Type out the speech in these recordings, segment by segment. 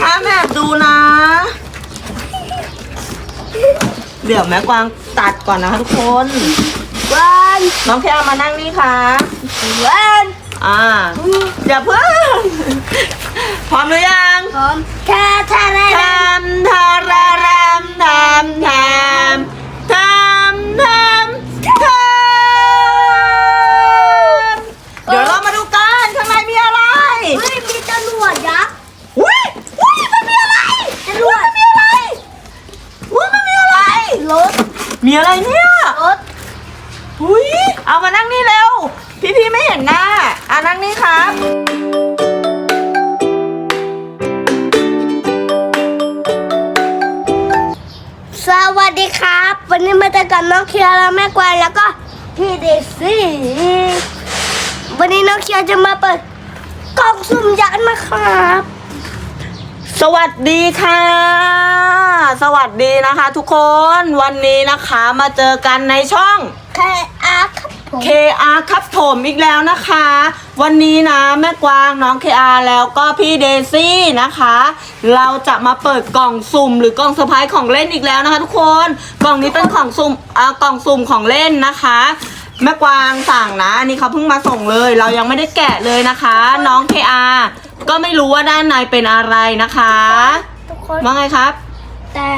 ห้ามแอบดูนะ เดี๋ยวแม่กวางตัดก่อนนะคะทุกคน วันน้องแคมานั่งนี่ค่ะ วันอ่าอย่าเพิ่ง พร้อมหรือยังพร้อมแค่ทะเลทำทาราแรมทำทำทำทำทำเดี๋ยวเรามาดูกันข้างในมีอะไร เฮ้ยมีจรวดยักษ์ อุ้ยอุ้ยมันมีอะไร จรวด มันมีอะไรอุ้ยมันมีอะไรรถมีอะไรเนี่ยรถอุ้ยเอามานั่งนี่เร็ว พี่พี่ๆไม่เห็นหน้าอะนั่งนี่ครับสวัสดีครับ วันนี้มาเจอกับน้องเคียร์และแม่กวางแล้วก็พี่เดซี่วันนี้น้องเคียร์จะมาเปิดกล่องสุ่มยักษ์นะครับ สวัสดีค่ะ สวัสดีนะคะทุกคนวันนี้นะคะมาเจอกันในช่องแค่อาร์ครับผม KR ครับผมอีกแล้วนะคะ วันนี้นะแม่กวางน้อง KR แล้วก็พี่เดซี่นะคะ เราจะมาเปิดกล่องสุ่มหรือกล่องเซอร์ไพรส์ของเล่นอีกแล้วนะคะ ทุกคนกล่องนี้เป็นของสุ่มอ่ากล่องสุ่มของเล่นนะคะ แม่กวางสั่งนะอันนี้เขาเพิ่งมาส่งเลย เรายังไม่ได้แกะเลยนะคะ น้อง KR ก็ไม่รู้ว่าด้านในเป็นอะไรนะคะ ทุกคนว่าไงครับ แต่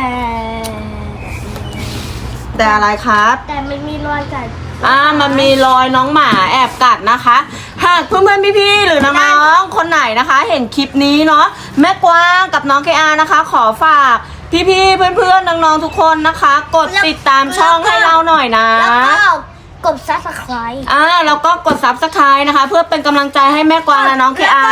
แต่อะไรครับ แต่ไม่มีรอยกัดอ่ามันมีรอยน้องหมาแอบกัดนะคะ หากเพื่อนๆพี่ๆหรือน้องๆคนไหนนะคะ เห็นคลิปนี้เนาะแม่กวางกับน้องเคอานะคะ ขอฝากพี่ๆเพื่อนๆน้องๆทุกคนนะคะ กดติดตามช่องให้เราหน่อยนะแล้วก็ กดซับสไครต์อ่าแล้วก็กด subscribe นะคะ เพื่อเป็นกำลังใจให้แม่กวางและน้องเคอา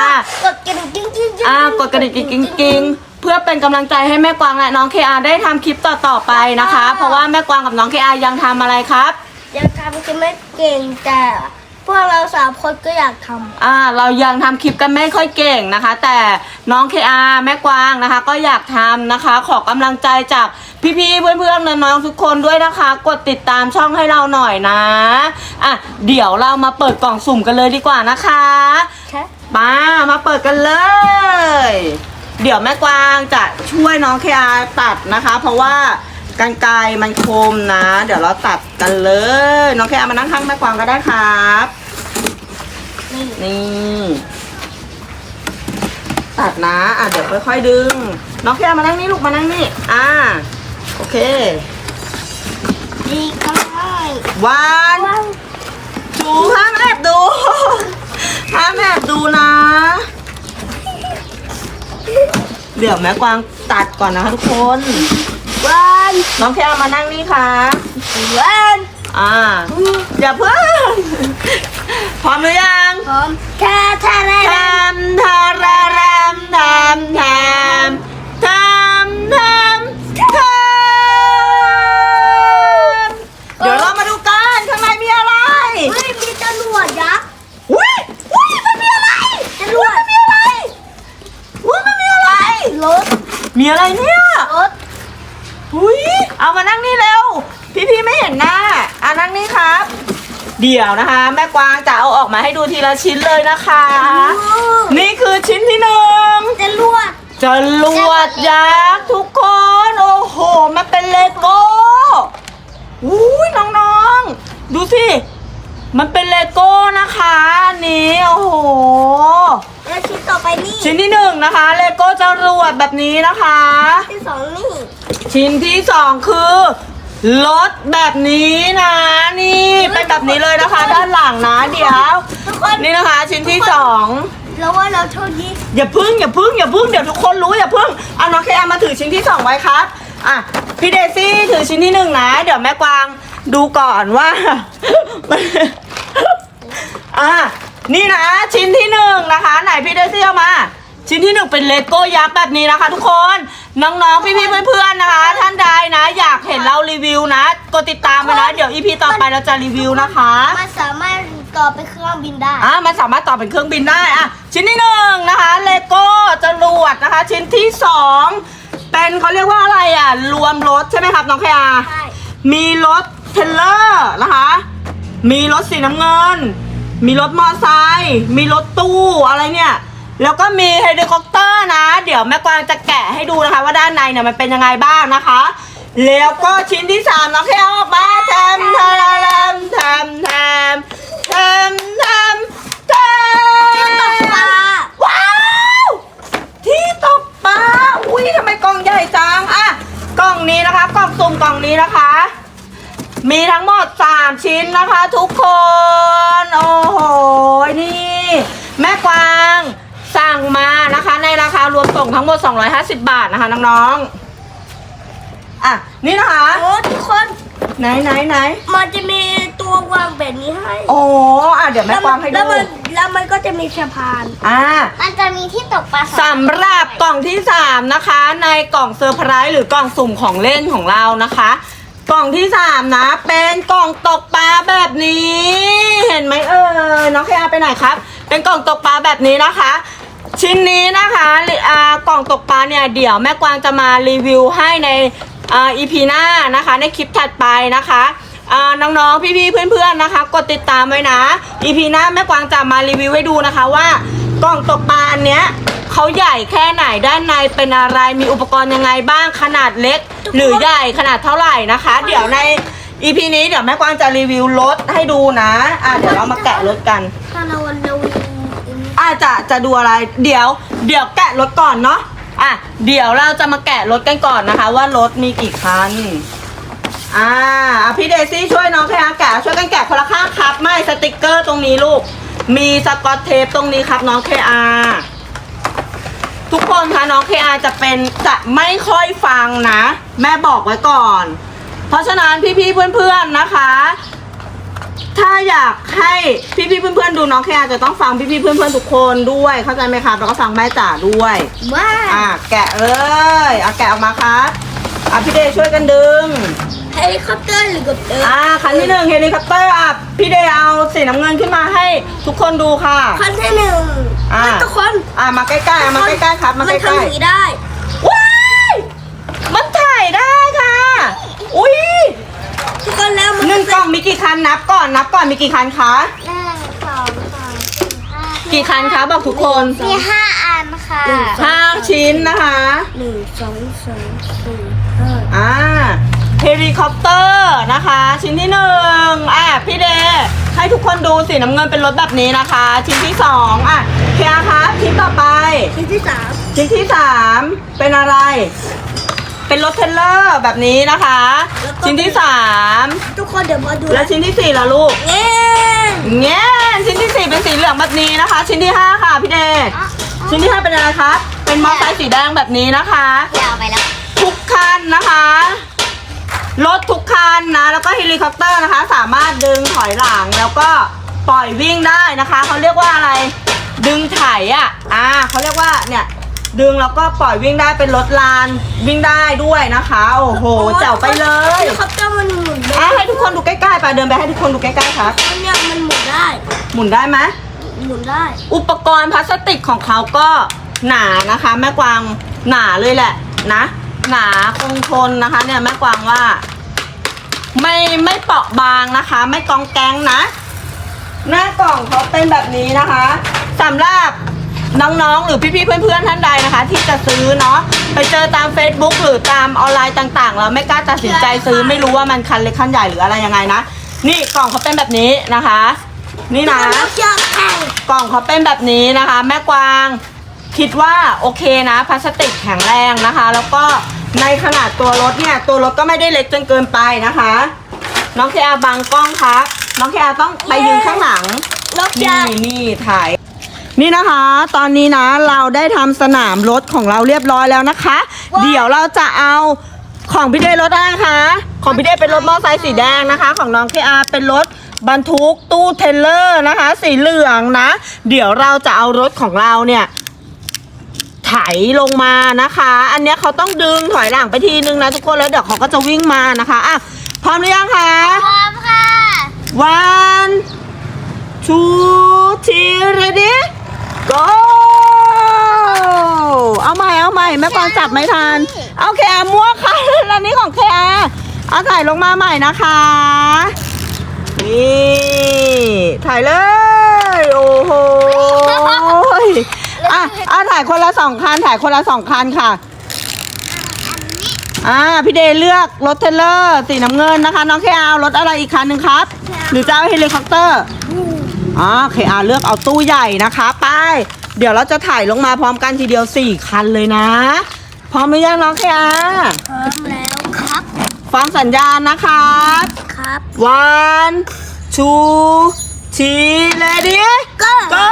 กดกระดิ่งกิ้งกิ้งกิ้งอ่ากดกระดิ่งกิ๊งกิ๊งเพื่อเป็นกำลังใจให้แม่กวางและน้องเคอาได้ทำคลิปต่อๆไปนะคะ เพราะว่าแม่กวางกับน้องเคอายังทำอะไรครับ ยังทำกันไม่เก่งแต่ พวกเราสามคนก็อยากทอ่าเรายังทำคลิปกันไม่ค่อยเก่งนะคะ แต่น้องเคอาแม่กวางนะคะ ก็อยากทำนะคะ ขอกำลังใจจากพี่ๆเพื่อนๆน้องๆทุกคนด้วยนะคะ กดติดตามช่องให้เราหน่อยนะอะเดี๋ยวเรามาเปิดกล่องสุ่มกันเลยดีกว่านะคะำแค่มามาเปิดกันเลย เดี๋ยวแม่กวางจะช่วยน้องเคอาตัดนะคะ เพราะว่า กันไกรมันคมนะ เดี๋ยวเราตัดกันเลย น้องเคอามานั่งข้างแม่กวางก็ได้ครับนี่นี่ ตัดนะอะเดี๋ยวค่อยๆดึง น้องแค่มานั่งนี่ลูกมานั่งนี่ อ่า โอเคดีครับวันจูห้ามแอบดูห้ามแอบดูนะ เดี๋ยวแม่กวางตัดก่อนนะคะทุกคน วันน้องแค่มานั่งนี่ค่ะ วันอ่าอย่าเพิ่งพร้อมหรือยังพร้อมแค่ทะเลทำทาราแรมทำทำทำทำทำเดี๋ยวเรามาดูกันข้างในมีอะไร เฮ้ยมีจรวดยักษ์ อุ้ยอุ้ยมันมีอะไร จรวด มันมีอะไรอุ้ยมันมีอะไร รถ มีอะไรเนี่ย รถ อุ้ยเอามานั่งนี่เร็ว พี่พี่ๆไม่เห็นหน้าอะนั่งนี่ครับ เดี๋ยวนะคะ แม่กวางจะเอาออกมาให้ดูทีละชิ้นเลยนะคะ นี่คือชิ้นที่หนึ่งจรวดจรวดยักษ์ทุกคน โอ้โห มันเป็นเลโก้อุ้ยน้องๆ ดูสิ มันเป็นเลโก้นะคะอันนี้โอ้โห แล้วชิ้นต่อไปนี่ชิ้นที่หนึ่งนะคะ เลโก้จรวดแบบนี้นะคะที่สองนี่ ชิ้นที่สองคือ รถแบบนี้นะ นี่เป็นแบบนี้เลยนะคะ ด้านหลังนะเดี๋ยว ทุกคนนี่นะคะ ชิ้นที่สองแล้วว่าเราโชคดีอย่าพึ่งอย่าพึ่งอย่าพึ่งเดี๋ยวทุกคนรู้อย่าพึ่งเอาน้องเคอามาถือชิ้นที่สองไว้ครับอะพี่เดซี่ถือชิ้นที่หนึ่งนะ เดี๋ยวแม่กวางดูก่อนว่า อะนี่นะ ชิ้นที่หนึ่งนะคะ ไหนพี่เดซี่เอามา ชิ้นที่หนึ่งเป็นเลโก้ยักษ์แบบนี้นะคะ ทุกคน น้องๆ พี่ๆ เพื่อนๆ นะคะ ท่านใดนะ อยากเห็นเรารีวิวนะ กดติดตามไปนะ เดี๋ยวอีพีต่อไปเราจะรีวิวนะคะ มันสามารถต่อไปเครื่องบินได้ อะมันสามารถต่อเป็นเครื่องบินได้อะชิ้นที่หนึ่งนะคะ เลโก้จรวดนะคะ ชิ้นที่สองเป็นเขาเรียกว่าอะไรอะ รวมรถใช่ไหมครับน้องแคอาใช่ มีรถเทรลเลอร์นะคะ มีรถสีน้ำเงิน มีรถมอไซค์มีรถตู้อะไรเนี่ย แล้วก็มีเฮลิคอปเตอร์นะ เดี๋ยวแม่กวางจะแกะให้ดูนะคะ ว่าด้านในเนี่ยมันเป็นยังไงบ้างนะคะ แล้วก็ชิ้นที่สามน้องแค่เอออกมาแทมแทมแทมแทมแทมแทมแทมว้าว ที่ตกปลาอุ้ยทำไมกล่องใหญ่จังอะกล่องนี้นะคะกล่องสุ่มกล่องนี้นะคะ มีทั้งหมด 3 ชิ้นนะคะ ทุกคน โอ้โหนี่ แม่กวาง สั่งมานะคะ ในราคารวมส่งทั้งหมด 250 บาทนะคะน้องๆ อะ นี่นะคะ โอ้ทุกคนไหนไหนไหนมันจะมีตัววางแบบนี้ให้โอ้อะเดี๋ยวแม่กวางให้แล้ดูวมันแล้วมันก็จะมีสะพาน อ่า มันจะมีที่ตกปลาสำหรับกล่องที่ 3 นะคะ ในกล่องเซอร์ไพรส์หรือกล่องสุ่มของเล่นของเรานะคะ กล่องที่ 3 นะ เป็นกล่องตกปลาแบบนี้ เห็นไหมเอ่ยน้องแคอาไปไหนครับ เป็นกล่องตกปลาแบบนี้นะคะ ชิ้นนี้นะคะอ่ากล่องตกปลาเนี่ยเดี๋ยวแม่กวางจะมารีวิวให้ในอ่า EP หน้านะคะในคลิปถัดไปนะคะอ่าน้องๆพี่ๆเพื่อนๆนะคะ กดติดตามไว้นะ EP หน้าแม่กวางจะมารีวิวให้ดูนะคะว่ากล่องตกปลาอันเนี้ยเขาใหญ่แค่ไหนด้านในเป็นอะไรมีอุปกรณ์ยังไงบ้างขนาดเล็ก หรือใหญ่ขนาดเท่าไหร่นะคะ เดี๋ยวใน EP นี้เดี๋ยวแม่กวางจะรีวิวรถให้ดูนะอะเดี๋ยวเรามาแกะรถกันถ้าราวันเรา อาจะจะดูอะไร เดี๋ยว เดี๋ยวแกะรถก่อนเนาะอะเดี๋ยวเราจะมาแกะรถกันก่อนนะคะ ว่ารถมีกี่คันอ่าอะพี่เดซี่ช่วยน้องแค่แกะช่วยกันแกะคนละข้างครับ ไม่สติกเกอร์ตรงนี้ลูก มีสกอตเทปตรงนี้ครับน้องเคอาทุกคนคะน้องเคอาจะเป็นจะไม่ค่อยฟังนะ แม่บอกไว้ก่อน เพราะฉะนั้นพี่ๆเพื่อนๆนะคะ ถ้าอยากให้พี่ๆเพื่อนๆดูน้องแคอาจะต้องฟังพี่ๆเพื่อนๆทุกคนด้วยเข้าใจไหมครับแล้วก็ฟังแม่จ๋าด้วย ว้าอะแกะเลยอะแกะออกมาครับอะพี่เดย์ช่วยกันดึง เฮลิคอปเตอร์หรือกับเตอร์อะคันที่หนึ่งเฮลิคอปเตอร์อะพี่เดย์เอาสีน้ำเงินขึ้นมาให้ทุกคนดูค่ะ คันที่หนึ่งอ่าทุกคนอะมาใกล้ๆอะมาใกล้ๆครับมาใกนล้ทำอย่างนี้ได้ๆว้ายมันถ่ายได้ค่ะ อุ้ย ทุกคนแล้วมันหนึ่งกล่องมีกี่คันนับก่อนนับก่อนมีกี่คันคะ หนึ่งสองสามสี่ห้ากี่คันคะบอกทุกคนมีห้าอันค่ะห้าชิ้นนะคะหนึ่งสองสามสี่ห้าอ่าเฮลิคอปเตอร์นะคะ ชิ้นที่หนึ่งอะพี่เดย์ให้ทุกคนดูสีน้ำเงินเป็นรถแบบนี้นะคะ ชิ้นที่สองอะเคียร์ครับชิ้นต่อไป ชิ้นที่สามชิ้นที่สามเป็นอะไร เป็นรถเทรลเลอร์แบบนี้นะคะชิ้นที่สามทุกคนเดี๋ยวมาดูแล้วชิ้นที่สี่ล่ะลูกเงี้ยเงี้ยชิ้นที่สี่เป็นสีเหลืองแบบนี้นะคะ ชิ้นที่ห้าค่ะพี่เดย์ชิ้นที่ห้าเป็นอะไรครับเป็นมอเตอร์ไซค์สีแดงแบบนี้นะคะ ยาวไปแล้ว ทุกคันนะคะ รถทุกคันนะ แล้วก็เฮลิคอปเตอร์นะคะ สามารถดึงถอยหลังแล้วก็ปล่อยวิ่งได้นะคะ เขาเรียกว่าอะไร ดึงไถอะ อ่าเขาเรียกว่าเนี่ย ดึงแล้วก็ปล่อยวิ่งได้เป็นรถลานวิ่งได้ด้วยนะคะ โอ้โหแจ๋วไปเลยเฮลิคอปเตอร์มันหมุนได้อะให้ทุกคนดูใกล้ๆไปเดินไปให้ทุกคนดูใกล้ๆครับอันเนี้ยมันหมุนได้ หมุนได้ไหมหมุนได้ อุปกรณ์พลาสติกของเขาก็หนานะคะ แม่กวางหนาเลยแหละนะ หนาคงทนนะคะ เนี่ยแม่กวางว่า ไม่ไม่เปราะบางนะคะ ไม่กองแกงนะ หน้ากล่องเขาเป็นแบบนี้นะคะสำหรับ น้องๆ หรือพี่ๆ เพื่อนๆ ท่านใดนะคะ ที่จะซื้อเนาะไปเจอตาม Facebook หรือตามออนไลน์ต่างๆแล้วไม่กล้าตัดสินใจซื้อไม่รู้ว่ามันคันเล็กคันใหญ่หรืออะไรยังไงนะ นี่กล่องเขาเป็นแบบนี้นะคะ นี่นะแล้วเชือกแข่งกล่องเขาเป็นแบบนี้นะคะ แม่กวางคิดว่าโอเคนะพลาสติกแข็งแรงนะคะ แล้วก็ในขนาดตัวรถเนี่ยตัวรถก็ไม่ได้เล็กจนเกินไปนะคะ น้องเคอาบังกล้องครับน้องเคอาต้องไปยืนข้างหลังนกนี่ยางนี่ถ่าย นี่นะคะ ตอนนี้นะเราได้ทำสนามรถของเราเรียบร้อยแล้วนะคะ เดี๋ยวเราจะเอาของพี่เดย์รถอะไรคะ ของพี่เดย์เป็นรถมอเตอร์ไซค์สีแดงนะคะ ของน้องเคอาเป็นรถบรรทุกตู้เทรลเลอร์นะคะ สีเหลืองนะ เดี๋ยวเราจะเอารถของเราเนี่ยไถลงมานะคะ อันเนี้ยเขาต้องดึงถอยหลังไปทีนึงนะทุกคนแล้วเดี๋ยวเขาก็จะวิ่งมานะคะอะพร้อมหรือยังคะ พร้อมค่ะ one two three ready go เอาใหม่เอาใหม่แม่กวางจับไม่ทัน เอาแคร์มั่วค่ะแล้วนี้ของแคร์เอาถ่ายลงมาใหม่นะคะ นี่ถ่ายเลย โอ้โหอะอะถ่ายคนละสองคันถ่ายคนละสองคันค่ะอ่าพี่เดย์เลือกรถเทรลเลอร์สีน้ำเงินนะคะ น้องเคเอารถอะไรอีกคันหนึ่งครับ หรือจะเอาเฮลิคอปเตอร์ อ๋อเคอาเลือกเอาตู้ใหญ่นะคะไปเดี๋ยวเราจะถ่ายลงมาพร้อมกันทีเดียวสี่คันเลยนะ พร้อมหรือยังน้องเคอาพร้อมแล้วครับฟังสัญญาณนะครับครับ one two three ready ก็ go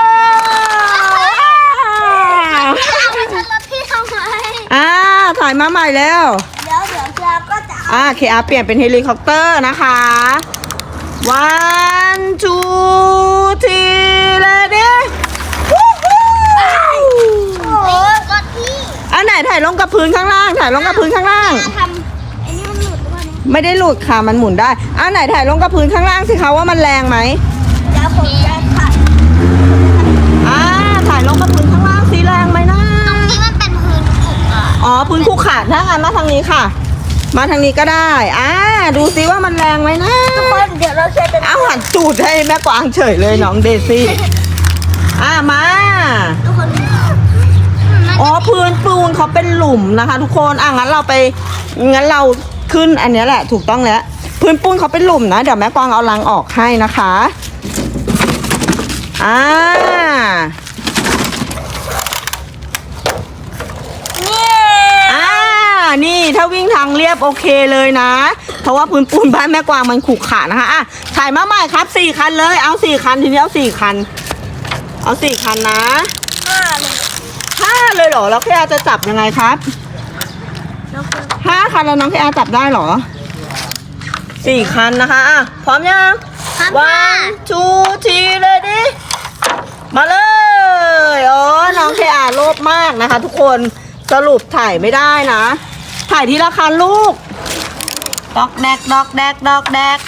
รถพี่ทำไมอ่าถ่ายมาใหม่แล้ว เดี๋ยวเดี๋ยวเจ้าก็จะเอา อ่าเคอาเปลี่ยนเป็นเฮลิคอปเตอร์นะคะ one two three ready วู้ฮู้โอ้ยรถพี่อันไหนถ่ายลงกับพื้นข้างล่าง ถ่ายลงกับพื้นข้างล่างจะทำไอ้นี่มันหลุดหรือเปล่าเนี่ยไม่ได้หลุดค่ะมันหมุนได้อันไหนถ่ายลงกับพื้นข้างล่างสิคะว่ามันแรงไหมเดี๋ยวผมจะขัดอ่าถ่ายลงกับพื้นข้างล่างสิแรงไหมนะตรงนี้มันเป็นพื้นผุอะ อ๋อพื้นคู่ขาดถ้างั้นมาทางนี้ค่ะ มาทางนี้ก็ได้ อ่า ดูซิว่ามันแรงไหมนะทุกคนเดี๋ยวเราจะจะเอาหันตูดให้แม่กวางเฉยเลยน้องเดซี่ อ่ามา ทุกคนอ๋อพื้นปูนเขาเป็นหลุมนะคะ ทุกคน อะงั้นเราไป งั้นเราขึ้นอันเนี้ยแหละ ถูกต้องแล้ว พื้นปูนเขาเป็นหลุมนะ เดี๋ยวแม่กวางเอาลังออกให้นะคะ อ่า นี่ อ่า นี่ถ้าวิ่งทางเรียบโอเคเลยนะ เพราะว่าพื้นปูนบ้านแม่กวางมันขรุขระนะคะอะถ่ายมาใหม่ครับสี่คันเลย เอาสี่คันทีนี้เอาสี่คัน เอาสี่คันนะห้าเลยห้าเลยเหรอแล้วแค่จะจับยังไงครับแล้วก็ห้าคันแล้วน้องแค่จับได้เหรอสี่คันนะคะอะพร้อมยังครับ one two three ready มาเลยโอ้น้องเคอาโลภมากนะคะ ทุกคนสรุปถ่ายไม่ได้นะ ถ่ายทีละคันลูก ดอกแดกดอกแดกดอกแดก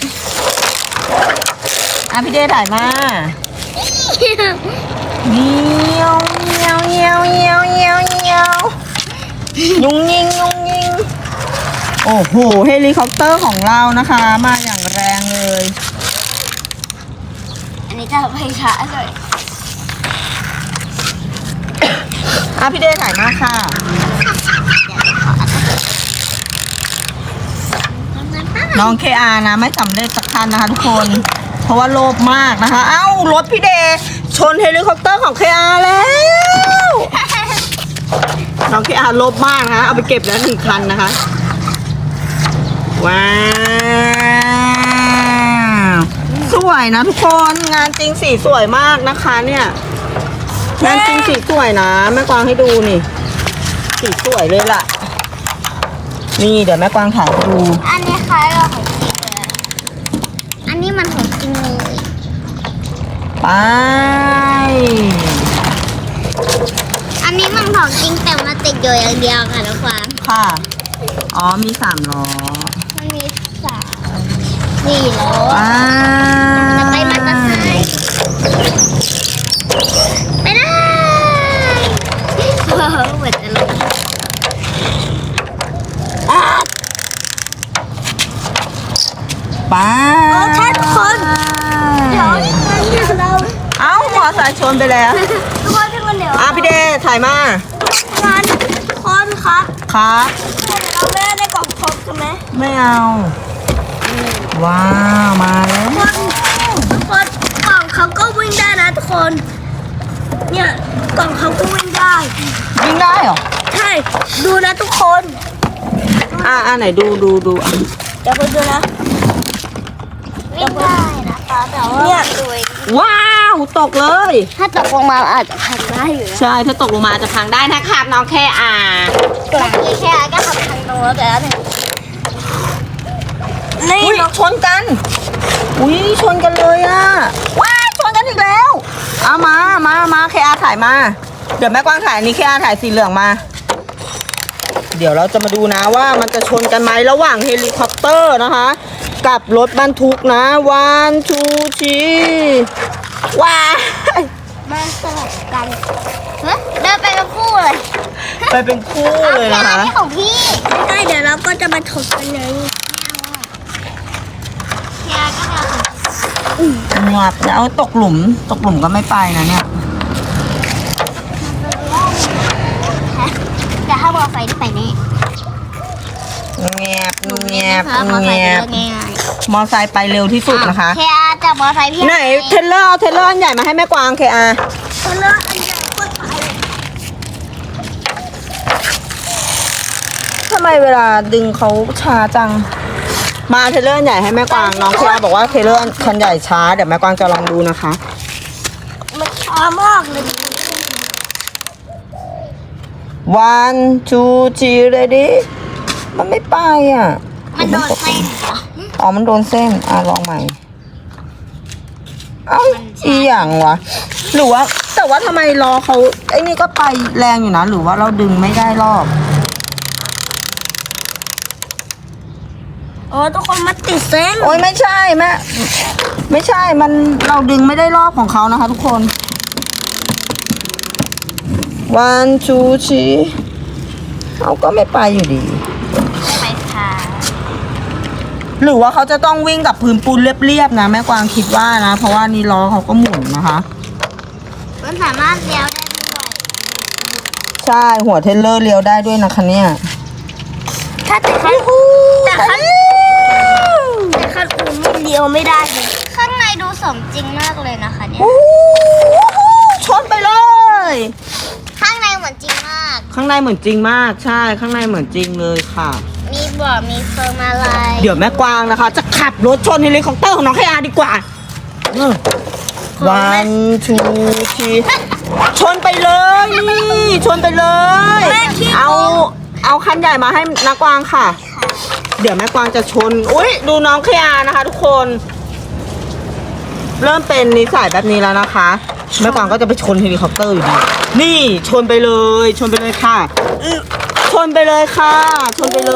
อะพี่เดถ่ายมาเงี้ยวเงี้ยวเงี้ยวเงี้ยวเงี้ยวเงี้ยวยุงยิงยุงยิง โอ้โหเฮลิคอปเตอร์ของเรานะคะ มาอย่างแรงเลย อันนี้จะไปช้าเลยอะพี่เดถ่ายมาค่ะ น้องเคอานะไม่สำเร็จสักคันนะคะทุกคน เพราะว่าโลภมากนะคะ เอ้ารถพี่เดชนเฮลิคอปเตอร์ของเคอาแล้ว น้องเคอาโลภมากนะคะเอาไปเก็บแล้วหนึ่งคันนะคะ ว้าว สวยนะทุกคนงานจริงสีสวยมากนะคะเนี่ยงานจริงสีสวยนะแม่กวางให้ดูนี่ สีสวยเลยล่ะ นี่เดี๋ยวแม่กวางถ่ายให้ดู อันนี้ ล้ายกับของจริงเลยอะอันนี้มันของจริงเลยไป อันนี้มันของจริงแต่มาติดอยู่อย่างเดียวค่ะทุกคนค่ะ อ๋อ มีสามล้อมันมีสามสี่ล้อว้าจะไปมันจะไซค์ไปเลยโอ้โหเหมือนจะลง ไปโอ้ใช่ทุกคน เดี๋ยวเราเอ้าหัวสายชนไปแล้วทุกคนทุกคนเดี๋ยวอะพี่เดถ่ายมางานทุกคนครับครับเราไม่ได้กล่องครบใช่ไหมไม่เอา ว้าวมาแล้วทุกคนกล่องเขาก็วิ่งได้นะทุกคน เนี่ยกล่องเขาก็วิ่งได้ วิ่งได้เหรอ ใช่ ดูนะทุกคน อะอะไหนดูดูดูอะเดี๋ยวคุณดูนะ วิ่งได้นะคะแต่ว่าเนี่ยว้าวตกเลย ถ้าตกลงมาอาจจะพังได้อยู่นะใช่ถ้าตกลงมาจะพังได้นะครับน้องแค่อ่าเมื่อกี้แค่ก็ทำพังตรงแล้วแต่แล้วเนี่ยนี่อุ้ยน้องชนกัน อุ้ยชนกันเลยอะว้ายชนกันอีกแล้วเอามามามาแคอาถ่ายมา เดี๋ยวแม่กวางถ่ายอันนี้แคอาถ่ายสีเหลืองมา เดี๋ยวเราจะมาดูนะว่ามันจะชนกันไหมระหว่างเฮลิคอปเตอร์นะคะ กับรถบรรทุกนะวันทูชีว้ายมาสลับกันเฮ้ยเดินไปกับคู่เลยไปเป็นคู่เลยนะคะนี่ของพี่ใช่เดี๋ยวเราก็จะมาถกกันเลยเฮียก็จะงับแล้วตกหลุมตกหลุมก็ไม่ไปนะเนี่ยได้ไปแน่เงียบเงียบนะคะมอไซเงีค์ยเป็นบเรื่องง่าย มอไซค์ไปเร็วที่สุดนะคะ เคอาจากมอไซค์พี่ไหนเทรลเลอร์เอาเทรลเลอร์อันใหญ่มาให้แม่กวางเคอาเทเลอร์อันใหญ่ก็ไปทำไมเวลาดึงเขาช้าจัง มาเทรลเลอร์อันใหญ่ให้แม่กวางน้องเคอาบอกว่าเทรลเลอร์คันใหญ่ช้าเดี๋ยวแม่กวางจะลองดูนะคะ มันช้ามากเลย one two three ready มันไม่ไปอะ มันโดนเส้นเหรอ อ๋อมันโดนเส้น อะลองใหม่ เอ้ามันช้าอีหยังวะ หรือว่า แต่ว่าทำไมล้อเขาไอ้นี่ก็ไปแรงอยู่นะ หรือว่าเราดึงไม่ได้รอบอ๋อทุกคนมันติดเส้น โอ้ยไม่ใช่แม่ไม่ใช่มันเราดึงไม่ได้รอบของเขานะคะทุกคน one two three เขาก็ไม่ไปอยู่ดีไปค่ะ หรือว่าเขาจะต้องวิ่งกับพื้นปูนเรียบๆนะแม่กวางคิดว่านะ เพราะว่านี่ล้อเขาก็หมุนนะคะ มันสามารถเลี้ยวได้ด้วยใช่หัวเทรลเลอร์เลี้ยวได้ด้วยนะคะเนี่ยถ้าแต่คันแต่คันแต่คันอื่นไม่เลี้ยวไม่ได้เลยข้างในดูสมจริงมากเลยนะคะเนี่ยชนไปเลย ข้างในเหมือนจริงมาก ข้างในเหมือนจริงมาก ใช่ ข้างในเหมือนจริงเลยค่ะมี บ่อมีเฟิร์มอะไรเดี๋ยวแม่กวางนะคะ จะขับรถชนเฮลิคอปเตอร์ของน้องขยาดีกว่าวันทูทีชนไปเลยนี่ชนไปเลย เอาเอาคันใหญ่มาให้นักกวางค่ะ เดี๋ยวแม่กวางจะชน อุ้ยดูน้องขยานะคะ ทุกคน เริ่มเป็นนิสัยแบบนี้แล้วนะคะ แม่กวางก็จะไปชนเฮลิคอปเตอร์อยู่ดี นี่ชนไปเลย ชนไปเลยค่ะ ชนไปเลยค่ะชนไปเล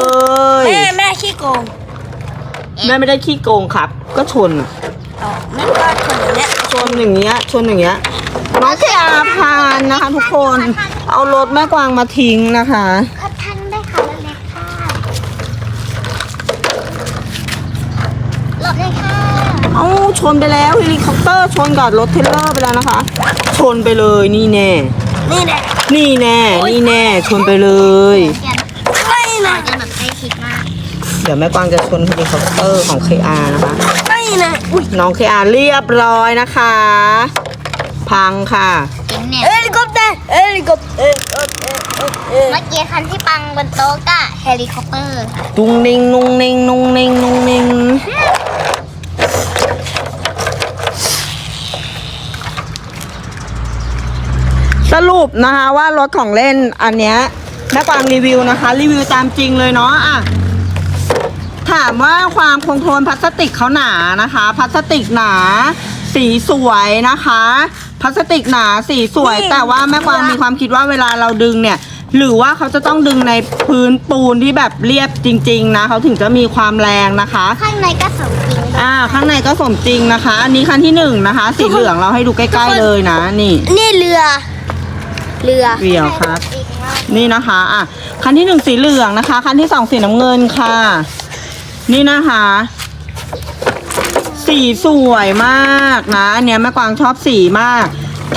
ย แม่แม่ขี้โกงแม่ไม่ได้ขี้โกงครับ ก็ชนอะอ๋อแม่ก็คนเนี้ยชนอย่างเงี้ยชนอย่างเงี้ยน้องแคอาพานนะคะ ทุกคน เอารถแม่กวางมาทิ้งนะคะคัดทันได้ค่ะเล็กค่ะหลบเลยค่ะเอ้าชนไปแล้วเฮลิคอปเตอร์ชนกับรถเทรลเลอร์ไปแล้วนะคะ ชนไปเลยนี่แน่นี่แหละ นี่แน่ นี่แน่ ชนไปเลย ไม่นะจะแบบใกล้ชิดมาก เดี๋ยวแม่กวางจะชนเฮลิคอปเตอร์ของ KR นะคะ ไม่นะอุ้ยน้อง KR เรียบร้อยนะคะ พังค่ะจริงเนี่ยเฮลิคอปเตอร์เฮลิคอปเตอร์เมื่อกี้คันที่ปังบนโต๊ะก็เฮลิคอปเตอร์ค่ะ ตุงนิงนุงนิงนุงนิงนุงนิง รุปนะคะว่ารถของเล่นอันเนี้ยแม่กวางรีวิวนะคะ รีวิวตามจริงเลยเนาะอะถามว่าความคงทนพลาสติกเขาหนานะคะ พลาสติกหนา สีสวยนะคะ พลาสติกหนาสีสวย แต่ว่าแม่กวางมีความคิดว่าเวลาเราดึงเนี่ย หรือว่าเขาจะต้องดึงในพื้นปูนที่แบบเรียบจริง ๆ นะเขาถึงจะมีความแรงนะคะ ข้างในก็สมจริงด้วยอ่า ข้างในก็สมจริงนะคะ อันนี้คันที่หนึ่งนะคะ สีเหลืองเราให้ดูใกล้ๆเลยนะ นี่ นี่เรือ เรือเรียวครับจริงมากนี่นะคะอะคันที่หนึ่งสีเหลืองนะคะ คันที่สองสีน้ำเงินค่ะ นี่นะคะ สีสวยมากนะอันเนี้ยแม่กวางชอบสีมาก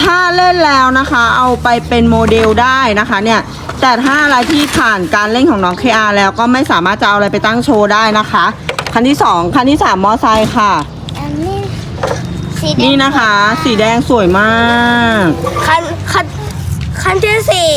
ถ้าเล่นแล้วนะคะ เอาไปเป็นโมเดลได้นะคะ เนี่ยแต่ถ้าอะไรที่ผ่านการเล่นของน้อง KR แล้วก็ไม่สามารถจะเอาอะไรไปตั้งโชว์ได้นะคะ คันที่สองคันที่สามมอไซค์ค่ะอันนี้สีแดงนี่นะคะ สีแดงสวยมาก คันคัน คันที่สี่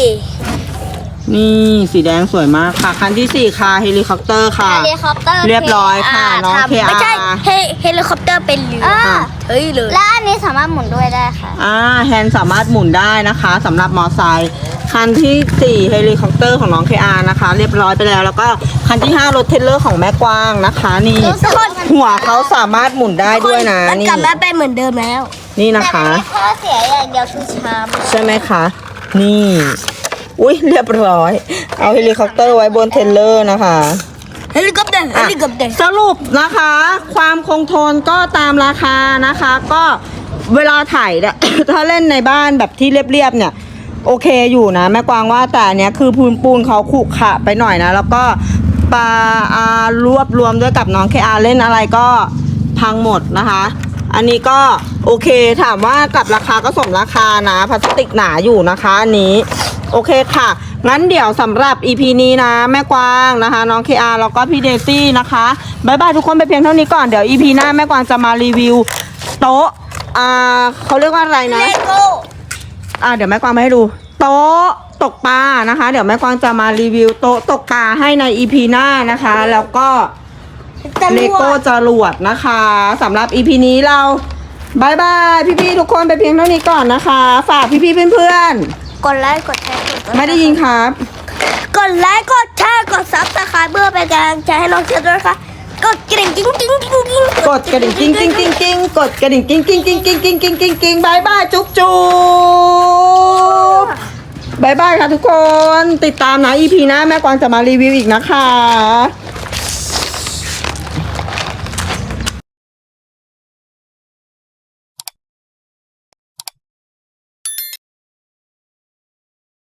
นี่สีแดงสวยมากค่ะ คันที่สี่ค่ะเฮลิคอปเตอร์ค่ะ เฮลิคอปเตอร์เรียบร้อยค่ะน้องทำ KR ไม่ใช่เฮเฮลิคอปเตอร์เป็นเรืออะเฮ้ยเลยและอันนี้สามารถหมุนด้วยได้ค่ะ อ่าแฮนด์สามารถหมุนได้นะคะสำหรับมอไซค์คันที่สี่เฮลิคอปเตอร์ของน้อง KR นะคะ เรียบร้อยไปแล้วแล้วก็คันที่ห้ารถเทรลเลอร์ของแม่กวางนะคะนี่รู้สึกว่ามันหัวเขาสามารถหมุนได้ด้วยนะมันนี่กลับมาเป็นเหมือนเดิมแล้ว นี่นะแต่คะมันข้อเสียอย่างเดียวคือชามใช่ไหมคะ นี่ อุ้ยเรียบร้อย เอาเฮลิคอปเตอร์ไว้บนเทรลเลอร์นะคะ เฮลิคอปเตอร์ เฮลิคอปเตอร์ สรุปนะคะ ความคงทนก็ตามราคานะคะ ก็เวลาถ่ายเนี่ยถ้าเล่นในบ้านแบบที่เรียบๆเนี่ย โอเคอยู่นะ แม่กวางว่าแต่อันเนี้ยคือปูนปูนเขาขรุขระไปหน่อยนะ แล้วก็ปลาอารวบรวมด้วยกับน้องเคอาเล่นอะไรก็พังหมดนะคะ อันนี้ก็โอเคถามว่ากับราคาก็สมราคานะพลาสติกหนาอยู่นะคะอันนี้โอเคค่ะ งั้นเดี๋ยวสำหรับ EP นี้นะ แม่กวางนะคะ น้อง KR แล้วก็พี่เดซี่นะคะบายบายทุกคนไปเพียงเท่านี้ก่อน เดี๋ยว EP หน้าแม่กวางจะมารีวิวโต๊ะอ่าเขาเรียกว่าอะไรนะเลโก้อ่าเดี๋ยวแม่กวางมาให้ดู โต๊ะตกปลานะคะ เดี๋ยวแม่กวางจะมารีวิวโต๊ะตกปลาให้ใน EP หน้านะคะ แล้วก็จร เลวโก้ดจรวดนะคะสำหรับ EP นี้เราบายบายพี่ๆทุกคนไปเพียงเท่านี้ก่อนนะคะ ฝากพี่ๆเพื่อนกดไลค์กดแชร์กดๆไม่ได้ยินครับ กดไลค์กดแชร์กดซับสไครต์เพื่อเป็นกำลังใจให้น้องเชียร์ด้วยนะคะกดกระดิ่งกิ้งกิ้งกิ้งกิ้งกดกระดิ่งกิ้งกิ้งกิ้งกิ้งกดกระดิ่งกิ้งกิ้งกิ้งกิ้งกิ้งกิ้งกิ้งกิ้งบายบายจุ๊บจุ๊บบายบายค่ะทุกคนติดตามนะ EP หน้าแม่กวางจะมารีวิวอีกนะคะ